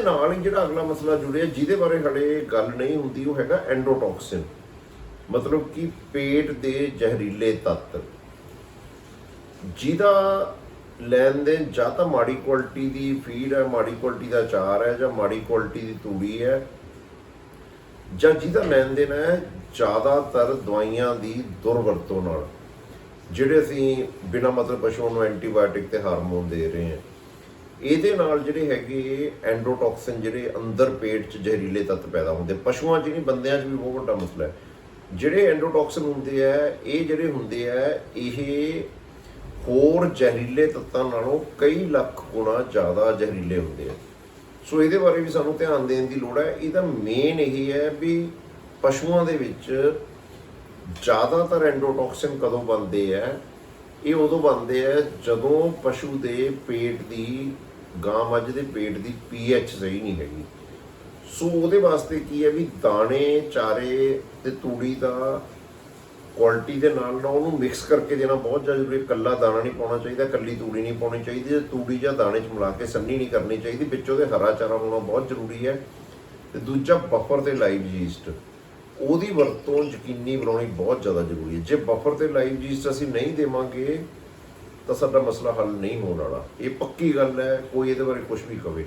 ਨਾਲ ਹੀ ਜਿਹੜਾ ਅਗਲਾ ਮਸਲਾ ਜੁੜਿਆ, ਜਿਹਦੇ ਬਾਰੇ ਹਲੇ ਗੱਲ ਨਹੀਂ ਹੁੰਦੀ, ਉਹ ਹੈਗਾ ਐਂਡੋਟੌਕਸਿਨ। ਮਤਲਬ ਕਿ ਪੇਟ ਦੇ ਜ਼ਹਿਰੀਲੇ ਤੱਤ। ਜਿਹਦਾ ਲੈਣ ਦੇਣ ਜਾਂ ਤਾਂ ਮਾੜੀ ਕੁਆਲਿਟੀ ਦੀ ਫੀਡ ਹੈ, ਮਾੜੀ ਕੁਆਲਿਟੀ ਦਾ ਅਚਾਰ ਹੈ, ਜਾਂ ਮਾੜੀ ਕੁਆਲਿਟੀ ਦੀ ਤੂੜੀ ਹੈ, ਜਾਂ ਜਿਹਦਾ ਲੈਣ ਦੇਣ ਹੈ ਜ਼ਿਆਦਾਤਰ ਦਵਾਈਆਂ ਦੀ ਦੁਰਵਰਤੋਂ ਨਾਲ, ਜਿਹੜੇ ਅਸੀਂ ਬਿਨਾਂ ਮਤਲਬ ਪਸ਼ੂਆਂ ਨੂੰ ਐਂਟੀਬਾਇਓਟਿਕ ਤੇ ਹਾਰਮੋਨ ਦੇ ਰਹੇ ਹਾਂ। ਇਹਦੇ ਨਾਲ ਜਿਹੜੇ ਹੈਗੇ ਐਂਡੋਟੌਕਸਿਨ ਜਿਹੜੇ ਅੰਦਰ ਪੇਟ 'ਚ ਜ਼ਹਿਰੀਲੇ ਤੱਤ ਪੈਦਾ ਹੁੰਦੇ, ਪਸ਼ੂਆਂ 'ਚ ਨਹੀਂ, ਬੰਦਿਆਂ 'ਚ ਵੀ ਬਹੁਤ ਵੱਡਾ ਮਸਲਾ ਹੈ। ਜਿਹੜੇ ਐਂਡੋਟੌਕਸਿਨ ਹੁੰਦੇ ਆ, ਇਹ ਜਿਹੜੇ ਹੁੰਦੇ ਆ, ਇਹ ਹੋਰ ਜ਼ਹਿਰੀਲੇ ਤੱਤਾਂ ਨਾਲੋਂ ਕਈ ਲੱਖ ਗੁਣਾ ਜ਼ਿਆਦਾ ਜ਼ਹਿਰੀਲੇ ਹੁੰਦੇ ਆ। ਸੋ ਇਹਦੇ ਬਾਰੇ ਵੀ ਸਾਨੂੰ ਧਿਆਨ ਦੇਣ ਦੀ ਲੋੜ ਹੈ। ਇਹਦਾ ਮੇਨ ਇਹ ਹੈ ਵੀ ਪਸ਼ੂਆਂ ਦੇ ਵਿੱਚ ਜ਼ਿਆਦਾਤਰ ਐਂਡੋਟੌਕਸਿਨ ਕਦੋਂ ਬਣਦੇ ਆ? ਇਹ ਉਦੋਂ ਬਣਦੇ ਆ ਜਦੋਂ ਪਸ਼ੂ ਦੇ ਪੇਟ ਦੀ, ਗਾਂ ਮੱਝ ਦੇ ਪੇਟ ਦੀ ਪੀਐਚ ਸਹੀ ਨਹੀਂ ਹੈਗੀ। ਸੋ ਉਹਦੇ ਵਾਸਤੇ ਕੀ ਹੈ ਵੀ ਦਾਣੇ, ਚਾਰੇ ਤੇ ਤੂੜੀ ਦਾ ਕੁਆਲਿਟੀ ਦੇ ਨਾਲ ਨਾਲ ਉਹਨੂੰ ਮਿਕਸ ਕਰਕੇ ਦੇਣਾ ਬਹੁਤ ਜ਼ਿਆਦਾ ਜ਼ਰੂਰੀ ਹੈ। ਇਕੱਲਾ ਦਾਣਾ ਨਹੀਂ ਪਾਉਣਾ ਚਾਹੀਦਾ ਇਕੱਲੀ ਤੂੜੀ ਨਹੀਂ ਪਾਉਣੀ ਚਾਹੀਦੀ ਜੇ ਤੂੜੀ ਜਾਂ ਦਾਣੇ 'ਚ ਮਿਲਾ ਕੇ ਸੰਨੀ ਨਹੀਂ ਕਰਨੀ ਚਾਹੀਦੀ। ਵਿੱਚ ਉਹਦੇ ਹਰਾ ਚਾਰਾ ਹੋਣਾ ਬਹੁਤ ਜ਼ਰੂਰੀ ਹੈ। ਤੇ ਦੂਜਾ ਬਫਰ ਤੇ ਲਾਈਵ ਯੀਸਟ ਉਹਦੀ ਵਰਤੋਂ ਯਕੀਨੀ ਬਣਾਉਣੀ ਬਹੁਤ ਜ਼ਿਆਦਾ ਜ਼ਰੂਰੀ ਹੈ। ਜੇ ਬਫਰ ਤੇ ਲਾਈਵ ਯੀਸਟ ਅਸੀਂ ਨਹੀਂ ਦੇਵਾਂਗੇ, ਤਾਂ ਸਾਡਾ ਮਸਲਾ ਹੱਲ ਨਹੀਂ ਹੋਣ ਵਾਲਾ। ਇਹ ਪੱਕੀ ਗੱਲ ਹੈ, ਕੋਈ ਇਹਦੇ ਬਾਰੇ ਕੁਝ ਵੀ ਕਵੇ।